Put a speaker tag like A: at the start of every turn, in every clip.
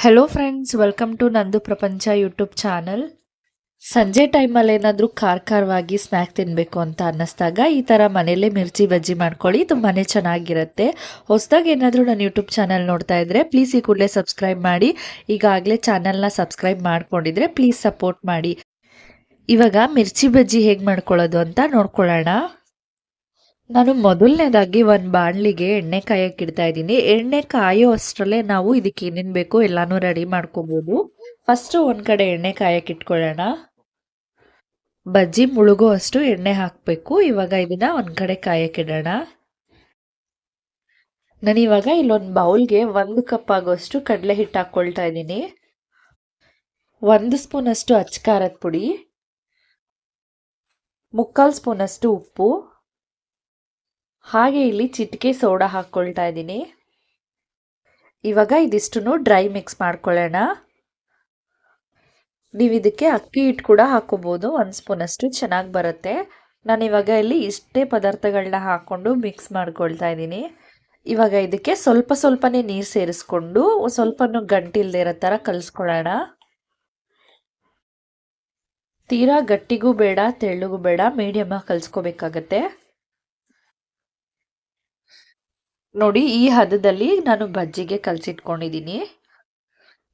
A: Hello friends welcome to ನಂದು ಪ್ರಪಂಚ YouTube channel ಸಂಜೆ ಟೈಮಲ್ಲಿ ಏನಾದರೂ ಖಾರ ಖಾರವಾಗಿ ಸ್ನ್ಯಾಕ್ ತಿನ್ನಬೇಕು ಅಂತ ಅನ್ನಿಸ್ದಾಗ ಈ ಥರ ಮನೆಯಲ್ಲೇ ಮಿರ್ಚಿ ಬಜ್ಜಿ ಮಾಡ್ಕೊಳ್ಳಿ ತುಂಬಾ ಚೆನ್ನಾಗಿರುತ್ತೆ. ಹೊಸದಾಗಿ ಏನಾದರೂ ನಾನು ಯೂಟ್ಯೂಬ್ ಚಾನಲ್ ನೋಡ್ತಾ ಇದ್ದರೆ ಪ್ಲೀಸ್ ಈ ಕೂಡಲೇ ಸಬ್ಸ್ಕ್ರೈಬ್ ಮಾಡಿ. ಈಗಾಗಲೇ ಚಾನಲ್ನ ಸಬ್ಸ್ಕ್ರೈಬ್ ಮಾಡ್ಕೊಂಡಿದ್ರೆ ಪ್ಲೀಸ್ ಸಪೋರ್ಟ್ ಮಾಡಿ. ಇವಾಗ ಮಿರ್ಚಿ ಬಜ್ಜಿ ಹೇಗೆ ಮಾಡ್ಕೊಳ್ಳೋದು ಅಂತ ನೋಡ್ಕೊಳ್ಳೋಣ. ನಾನು ಮೊದಲನೇದಾಗಿ ಒಂದು ಬಾಣಲಿಗೆ ಎಣ್ಣೆ ಕಾಯಕ್ಕೆ ಇಡ್ತಾ ಇದ್ದೀನಿ. ಎಣ್ಣೆ ಕಾಯೋ ಅಷ್ಟರಲ್ಲೇ ನಾವು ಇದಕ್ಕೆ ಏನೇನು ಬೇಕು ಎಲ್ಲಾನು ರೆಡಿ ಮಾಡ್ಕೋಬೋದು. ಫಸ್ಟು ಒಂದು ಕಡೆ ಎಣ್ಣೆ ಕಾಯಕ್ಕೆ ಇಟ್ಕೊಳ್ಳೋಣ. ಬಜ್ಜಿ ಮುಳುಗೋ ಅಷ್ಟು ಎಣ್ಣೆ ಹಾಕಬೇಕು. ಇವಾಗ ಇದನ್ನ ಒಂದು ಕಡೆ ಕಾಯಕ್ಕೆ ಇಡೋಣ. ನಾನು ಇವಾಗ ಇಲ್ಲೊಂದು ಬೌಲ್ಗೆ ಒಂದು ಕಪ್ ಆಗೋಷ್ಟು ಕಡಲೆ ಹಿಟ್ಟು ಹಾಕ್ಕೊಳ್ತಾ ಇದ್ದೀನಿ. ಒಂದು ಸ್ಪೂನ್ ಅಷ್ಟು ಖಾರದ ಪುಡಿ. ಮುಕ್ಕಾಲು ಸ್ಪೂನ್ ಅಷ್ಟು ಉಪ್ಪು. ಹಾಗೆ ಇಲ್ಲಿ ಚಿಟಿಕೆ ಸೋಡಾ ಹಾಕ್ಕೊಳ್ತಾ ಇದ್ದೀನಿ. ಇವಾಗ ಇದಿಷ್ಟು ಡ್ರೈ ಮಿಕ್ಸ್ ಮಾಡ್ಕೊಳ್ಳೋಣ. ನೀವು ಇದಕ್ಕೆ ಅಕ್ಕಿ ಹಿಟ್ಟು ಕೂಡ ಹಾಕೋಬೋದು, ಒಂದು ಸ್ಪೂನ್ ಅಷ್ಟು ಚೆನ್ನಾಗಿ ಬರುತ್ತೆ. ನಾನು ಇವಾಗ ಇಲ್ಲಿ ಇಷ್ಟೇ ಪದಾರ್ಥಗಳನ್ನ ಹಾಕ್ಕೊಂಡು ಮಿಕ್ಸ್ ಮಾಡ್ಕೊಳ್ತಾ ಇದ್ದೀನಿ. ಇವಾಗ ಇದಕ್ಕೆ ಸ್ವಲ್ಪ ಸ್ವಲ್ಪನೇ ನೀರು ಸೇರಿಸ್ಕೊಂಡು ಸ್ವಲ್ಪನೂ ಗಂಟಿಲ್ದೇ ಇರೋ ಥರ ಕಲಿಸ್ಕೊಳ್ಳೋಣ. ತೀರಾ ಗಟ್ಟಿಗೂ ಬೇಡ, ತೆಳ್ಳಗೂ ಬೇಡ ಮೀಡಿಯಮಾಗಿ ಕಲಿಸ್ಕೋಬೇಕಾಗತ್ತೆ. ನೋಡಿ, ಈ ಹದದಲ್ಲಿ ನಾನು ಬಜ್ಜಿಗೆ ಕಲಸಿಟ್ಕೊಂಡಿದ್ದೀನಿ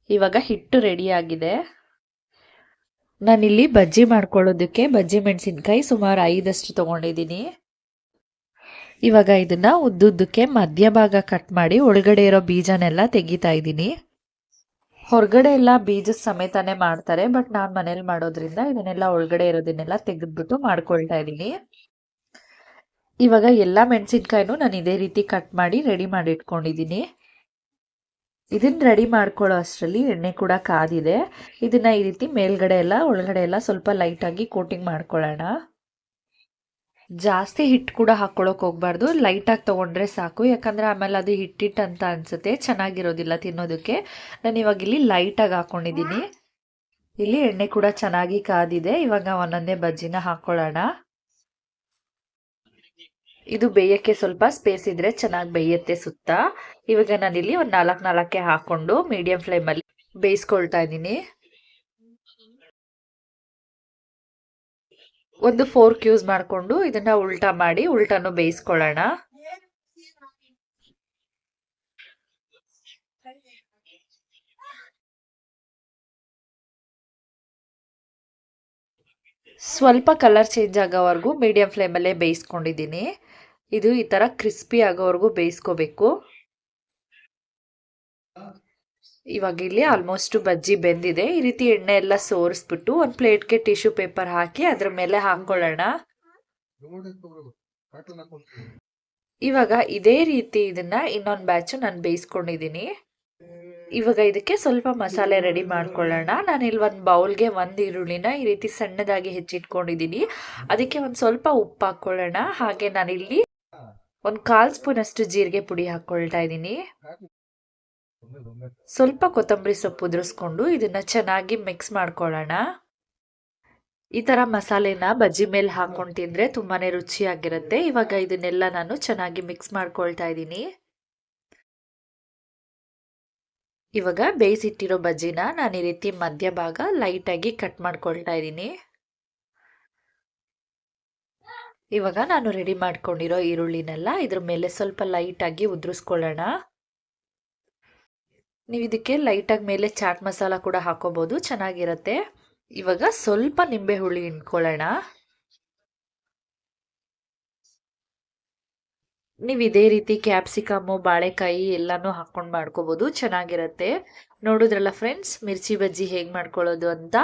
A: ಇವಾಗ ಹಿಟ್ಟು ರೆಡಿ ಆಗಿದೆ. ನಾನಿಲ್ಲಿ ಬಜ್ಜಿ ಮಾಡ್ಕೊಳ್ಳೋದಕ್ಕೆ ಬಜ್ಜಿ ಮೆಣಸಿನ್ಕಾಯಿ ಸುಮಾರು ಐದಷ್ಟು ತೊಗೊಂಡಿದ್ದೀನಿ ಇವಾಗ ಇದನ್ನು ಉದ್ದುದ್ದಕ್ಕೆ ಮಧ್ಯಭಾಗ ಕಟ್ ಮಾಡಿ ಒಳಗಡೆ ಇರೋ ಬೀಜನೆಲ್ಲ ತೆಗಿತಾ ಇದ್ದೀನಿ. ಹೊರಗಡೆ ಎಲ್ಲ ಬೀಜದ ಸಮೇತನೇ ಮಾಡ್ತಾರೆ, ಬಟ್ ನಾನು ಮನೇಲಿ ಮಾಡೋದ್ರಿಂದ ಇದನ್ನೆಲ್ಲ ಒಳಗಡೆ ಇರೋದನ್ನೆಲ್ಲ ತೆಗೆದ್ಬಿಟ್ಟು ಮಾಡ್ಕೊಳ್ತಾ ಇದ್ದೀನಿ. ಇವಾಗ ಎಲ್ಲ ಮೆಣಸಿನ್ಕಾಯಿನೂ ನಾನು ಇದೇ ರೀತಿ ಕಟ್ ಮಾಡಿ ರೆಡಿ ಮಾಡಿ ಇಟ್ಕೊಂಡಿದ್ದೀನಿ. ಇದನ್ನ ರೆಡಿ ಮಾಡ್ಕೊಳ್ಳೋ ಅಷ್ಟರಲ್ಲಿ ಎಣ್ಣೆ ಕೂಡ ಕಾದಿದೆ. ಇದನ್ನು ಈ ರೀತಿ ಮೇಲ್ಗಡೆ ಎಲ್ಲ, ಒಳಗಡೆ ಎಲ್ಲ ಸ್ವಲ್ಪ ಲೈಟಾಗಿ ಕೋಟಿಂಗ್ ಮಾಡ್ಕೊಳ್ಳೋಣ. ಜಾಸ್ತಿ ಹಿಟ್ಟು ಕೂಡ ಹಾಕ್ಕೊಳಕ್ಕೆ ಹೋಗ್ಬಾರ್ದು. ಲೈಟಾಗಿ ತೊಗೊಂಡ್ರೆ ಸಾಕು. ಯಾಕಂದರೆ ಆಮೇಲೆ ಅದು ಹಿಟ್ಟಿಟ್ಟು ಅಂತ ಅನಿಸುತ್ತೆ. ಚೆನ್ನಾಗಿರೋದಿಲ್ಲ ತಿನ್ನೋದಕ್ಕೆ. ನಾನು ಇವಾಗ ಇಲ್ಲಿ ಲೈಟಾಗಿ ಹಾಕೊಂಡಿದ್ದೀನಿ. ಇಲ್ಲಿ ಎಣ್ಣೆ ಕೂಡ ಚೆನ್ನಾಗಿ ಕಾದಿದೆ. ಇವಾಗ ಒಂದೊಂದೇ ಬಜ್ಜಿನ ಹಾಕ್ಕೊಳ್ಳೋಣ. ಇದು ಬೇಯಕ್ಕೆ ಸ್ವಲ್ಪ ಸ್ಪೇಸ್ ಇದ್ರೆ ಚೆನ್ನಾಗಿ ಬೇಯುತ್ತೆ ಸುತ್ತ. ಇವಾಗ ನಾನಿಲ್ಲಿ ಒಂದು ನಾಲ್ಕು ನಾಲ್ಕೆ ಹಾಕೊಂಡು ಮೀಡಿಯಂ ಫ್ಲೇಮಲ್ಲಿ ಬೇಯಿಸ್ಕೊಳ್ತಾ ಇದ್ದೀನಿ. ಒಂದು ಫೋರ್ಕ್ ಯೂಸ್ ಮಾಡಿಕೊಂಡು ಇದನ್ನ ಉಲ್ಟಾ ಮಾಡಿ ಉಲ್ಟಾನು ಬೇಯಿಸ್ಕೊಳ್ಳೋಣ. ಸ್ವಲ್ಪ ಕಲರ್ ಚೇಂಜ್ ಆಗೋವರೆಗೂ ಮೀಡಿಯಂ ಫ್ಲೇಮಲ್ಲೇ ಬೇಯಿಸ್ಕೊಂಡಿದ್ದೀನಿ. ಇದು ಈ ಥರ ಕ್ರಿಸ್ಪಿ ಆಗೋವರೆಗೂ ಬೇಯಿಸ್ಕೋಬೇಕು. ಇವಾಗ ಇಲ್ಲಿ ಆಲ್ಮೋಸ್ಟ್ ಬಜ್ಜಿ ಬೆಂದಿದೆ. ಈ ರೀತಿ ಎಣ್ಣೆ ಎಲ್ಲ ಸೋರಿಸ್ಬಿಟ್ಟು ಒಂದು ಪ್ಲೇಟ್ಗೆ ಟಿಶ್ಯೂ ಪೇಪರ್ ಹಾಕಿ ಅದ್ರ ಮೇಲೆ ಹಾಕೊಳ್ಳೋಣ ಇವಾಗ ಇದೇ ರೀತಿ ಇದನ್ನ ಇನ್ನೊಂದು ಬ್ಯಾಚು ನಾನು ಬೇಯಿಸ್ಕೊಂಡಿದ್ದೀನಿ ಇವಾಗ ಇದಕ್ಕೆ ಸ್ವಲ್ಪ ಮಸಾಲೆ ರೆಡಿ ಮಾಡ್ಕೊಳ್ಳೋಣ. ನಾನು ಇಲ್ಲಿ ಒಂದು ಬೌಲ್ಗೆ ಒಂದು ಈರುಳ್ಳಿನ ಈ ರೀತಿ ಸಣ್ಣದಾಗಿ ಹೆಚ್ಚಿಟ್ಕೊಂಡಿದ್ದೀನಿ. ಅದಕ್ಕೆ ಒಂದು ಸ್ವಲ್ಪ ಉಪ್ಪು ಹಾಕ್ಕೊಳ್ಳೋಣ. ಹಾಗೆ ನಾನಿಲ್ಲಿ ಒಂದು ಕಾಲು ಸ್ಪೂನ್ ಅಷ್ಟು ಜೀರಿಗೆ ಪುಡಿ ಹಾಕ್ಕೊಳ್ತಾ ಇದ್ದೀನಿ. ಸ್ವಲ್ಪ ಕೊತ್ತಂಬರಿ ಸೊಪ್ಪು ಉದುರಿಸ್ಕೊಂಡು ಇದನ್ನ ಚೆನ್ನಾಗಿ ಮಿಕ್ಸ್ ಮಾಡ್ಕೊಳ್ಳೋಣ. ಈ ಥರ ಮಸಾಲೆನ ಬಜ್ಜಿ ಮೇಲೆ ಹಾಕ್ಕೊಂಡು ತಿಂದರೆ ತುಂಬಾ ರುಚಿಯಾಗಿರುತ್ತೆ. ಇವಾಗ ಇದನ್ನೆಲ್ಲ ನಾನು ಚೆನ್ನಾಗಿ ಮಿಕ್ಸ್ ಮಾಡ್ಕೊಳ್ತಾ ಇದ್ದೀನಿ. ಇವಾಗ ಬೇಯಿಸಿಟ್ಟಿರೋ ಬಜ್ಜಿನ ನಾನು ಈ ರೀತಿ ಮಧ್ಯಭಾಗ ಲೈಟಾಗಿ ಕಟ್ ಮಾಡ್ಕೊಳ್ತಾ ಇದ್ದೀನಿ. ಇವಾಗ ನಾನು ರೆಡಿ ಮಾಡ್ಕೊಂಡಿರೋ ಈರುಳ್ಳಿನೆಲ್ಲ ಇದ್ರ ಮೇಲೆ ಸ್ವಲ್ಪ ಲೈಟಾಗಿ ಉದುರಿಸ್ಕೊಳ್ಳೋಣ. ನೀವು ಇದಕ್ಕೆ ಲೈಟಾಗಿ ಮೇಲೆ ಚಾಟ್ ಮಸಾಲ ಕೂಡ ಹಾಕೋಬೋದು, ಚೆನ್ನಾಗಿರುತ್ತೆ. ಇವಾಗ ಸ್ವಲ್ಪ ನಿಂಬೆ ಹುಳಿ ಇಟ್ಕೊಳ್ಳೋಣ ನೀವು ಇದೇ ರೀತಿ ಕ್ಯಾಪ್ಸಿಕಮ್ಮು ಬಾಳೆಕಾಯಿ ಎಲ್ಲನೂ ಹಾಕ್ಕೊಂಡು ಮಾಡ್ಕೋಬಹುದು ಚೆನ್ನಾಗಿರುತ್ತೆ. ನೋಡಿದ್ರಲ್ಲ ಫ್ರೆಂಡ್ಸ್ ಮಿರ್ಚಿ ಬಜ್ಜಿ ಹೇಗೆ ಮಾಡ್ಕೊಳ್ಳೋದು ಅಂತ.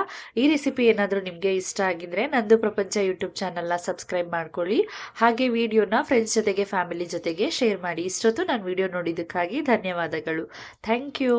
A: ಈ ರೆಸಿಪಿ ಏನಾದರೂ ನಿಮಗೆ ಇಷ್ಟ ಆಗಿದ್ರೆ ನಂದು ಪ್ರಪಂಚ ಯೂಟ್ಯೂಬ್ ಚಾನಲ್ನ ಸಬ್ಸ್ಕ್ರೈಬ್ ಮಾಡ್ಕೊಳ್ಳಿ. ಹಾಗೆ ವಿಡಿಯೋನ ಫ್ರೆಂಡ್ಸ್ ಜೊತೆಗೆ ಫ್ಯಾಮಿಲಿ ಜೊತೆಗೆ ಶೇರ್ ಮಾಡಿ. ಇಷ್ಟೊತ್ತು ನಾನು ವಿಡಿಯೋ ನೋಡಿದ್ದಕ್ಕಾಗಿ ಧನ್ಯವಾದಗಳು. Thank you